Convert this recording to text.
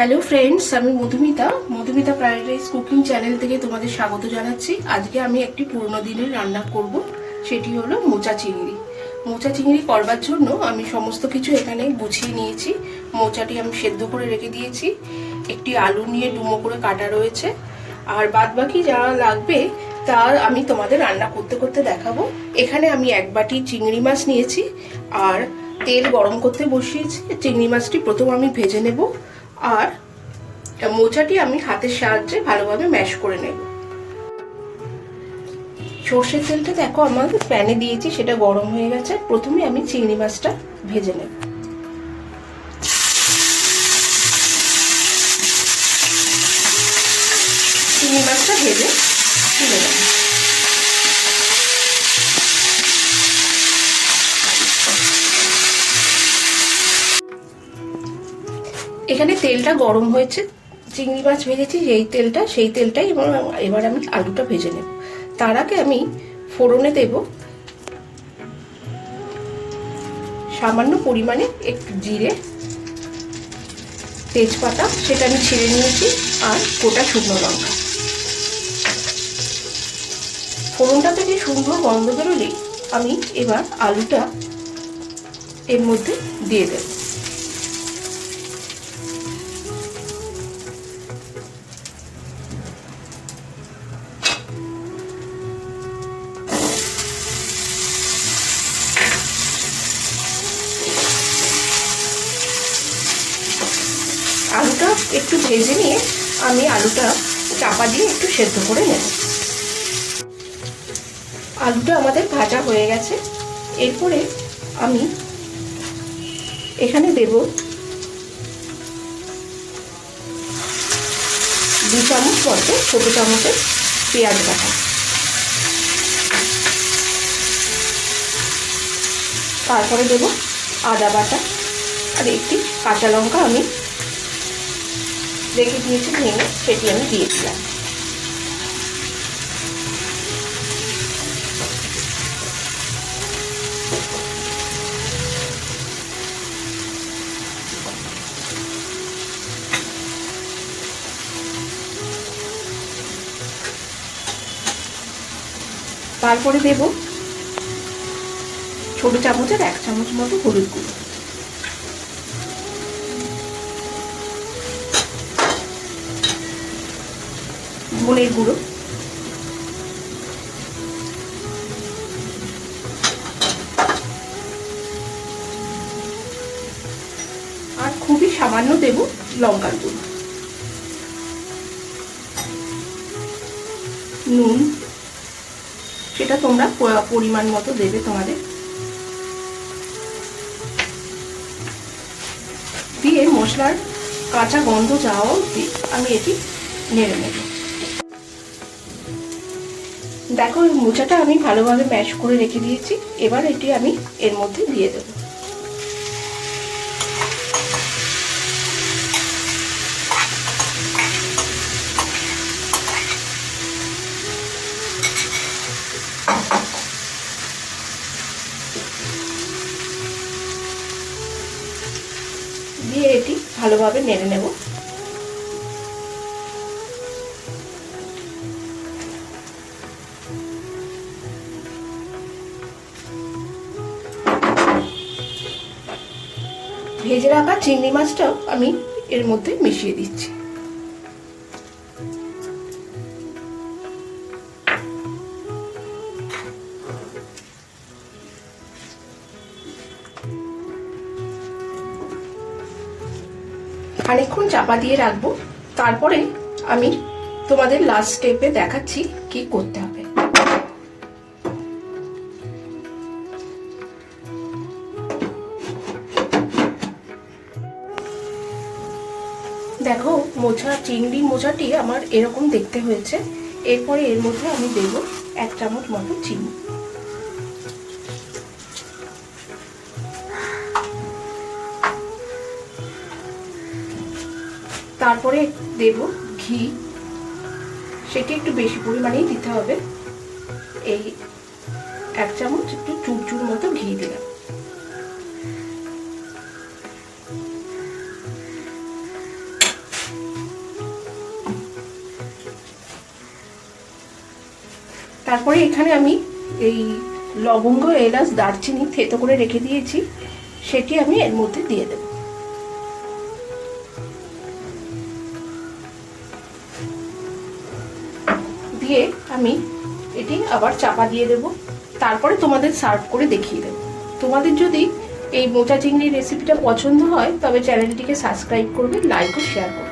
Hello friends আমি Madhumita. Madhumita fried rice cooking channel থেকে তোমাদের স্বাগত জানাচ্ছি। আজকে আমি একটি পুরনো দিনের রান্না করব, সেটি হলো মোচা চিংড়ি। মোচা চিংড়ি করবার জন্য আমি সমস্ত কিছু এখানে গুছিয়ে নিয়েছি। মোচাটি আমি সেদ্ধ করে রেখে দিয়েছি। একটি আলু নিয়ে ডুমো করে কাটা রয়েছে। আর বাদ বাকি যা লাগবে তা আমি তোমাদের রান্না করতে করতে দেখাবো। এখানে আমি এক বাটি চিংড়ি মাছ নিয়েছি। আর তেল গরম করতে বসিয়েছি। চিংড়ি মাছটি প্রথম আমি ভেজে নেব। আর মোচাটি আমি হাতের সাহায্যে ভালোভাবে ম্যাশ করে নেব। সর্ষের তেলটা দেখো আমার প্যানে দিয়েছি, সেটা গরম হয়ে গেছে। প্রথমে আমি চিংড়ি মাছটা ভেজে নেব। চিংড়ি মাছটা ভেজে তুলে নেব। এখানে তেলটা গরম হয়েছে, চিংড়ি মাছ ভেজেছি, যেই তেলটা, সেই তেলটাই এবার এবার আমি আলুটা ভেজে নেব। তার আগে আমি ফোড়নে দেব সামান্য পরিমাণে একটু জিরে তেজপাতা, সেটা আমি ছিঁড়ে নিয়েছি, আর গোটা শুকনো লঙ্কা। ফোড়নটা থেকে সুন্দর গন্ধ বেরোলেই আমি এবার আলুটা এর মধ্যে দিয়ে দেবো। একটু ভেজে নিয়ে আমি আলুটা চাপা দিয়ে একটু সেদ্ধ করে নেব। আলুটা আমাদের ভাজা হয়ে গেছে। এরপরে আমি এখানে দেব দু চামচ মতো ছোটো চামচের পেঁয়াজ বাটা। তারপরে দেব আদা বাটা। আর একটি কাঁচা লঙ্কা আমি রেখে দিয়েছি, ভেঙে সেটি আমি দিয়েছিলাম তারপরে দেব ছোট চামচের এক চামচ মতো হলুদ গুঁড়ো। ধনের গুঁড়ো। আর খুবই সামান্য দেব লঙ্কার গুঁড়ো। নুন, সেটা তোমরা পরিমাণ মতো দেবে তোমাদের। দিয়ে মশলার কাঁচা গন্ধ যাওয়া অবধি আমি এটি নেড়ে নেব। দেখো, মোচাটা আমি ভালোভাবে ম্যাশ করে রেখে দিয়েছি। এবার এটি আমি এর মধ্যে দিয়ে দেব। দিয়ে এটি ভালোভাবে নেড়ে নেব। ভেজে রাখা চিংড়ি মাছটাও আমি এর মধ্যে মিশিয়ে দিচ্ছি। খানিক্ষণ চাপা দিয়ে রাখব, তারপরে আমি তোমাদের লাস্ট স্টেপে দেখাচ্ছি কি করতে হবে। দেখো, মোচা, চিংড়ি মোচাটি আমার এরকম দেখতে হয়েছে। এরপরে এর মধ্যে আমি দেব এক চামচ মতো চিনি। তারপরে দেব ঘি। সেটি একটু বেশি পরিমাণেই দিতে হবে। এই এক চামচ একটু চুরচুর মতো ঘি দিলাম। তারপরে এখানে আমি এই লবঙ্গ, এলাচ, দারচিনি থেতো করে রেখে দিয়েছি। সেটি আমি এর মধ্যে দিয়ে দেব। দিয়ে আমি এটি আবার চাপা দিয়ে দেব। তারপরে তোমাদের সার্ভ করে দেখিয়ে দেব। তোমাদের যদি এই মোচা চিংড়ির রেসিপিটা পছন্দ হয়, তবে চ্যানেলটিকে সাবস্ক্রাইব করবে লাইক ও শেয়ার করবে।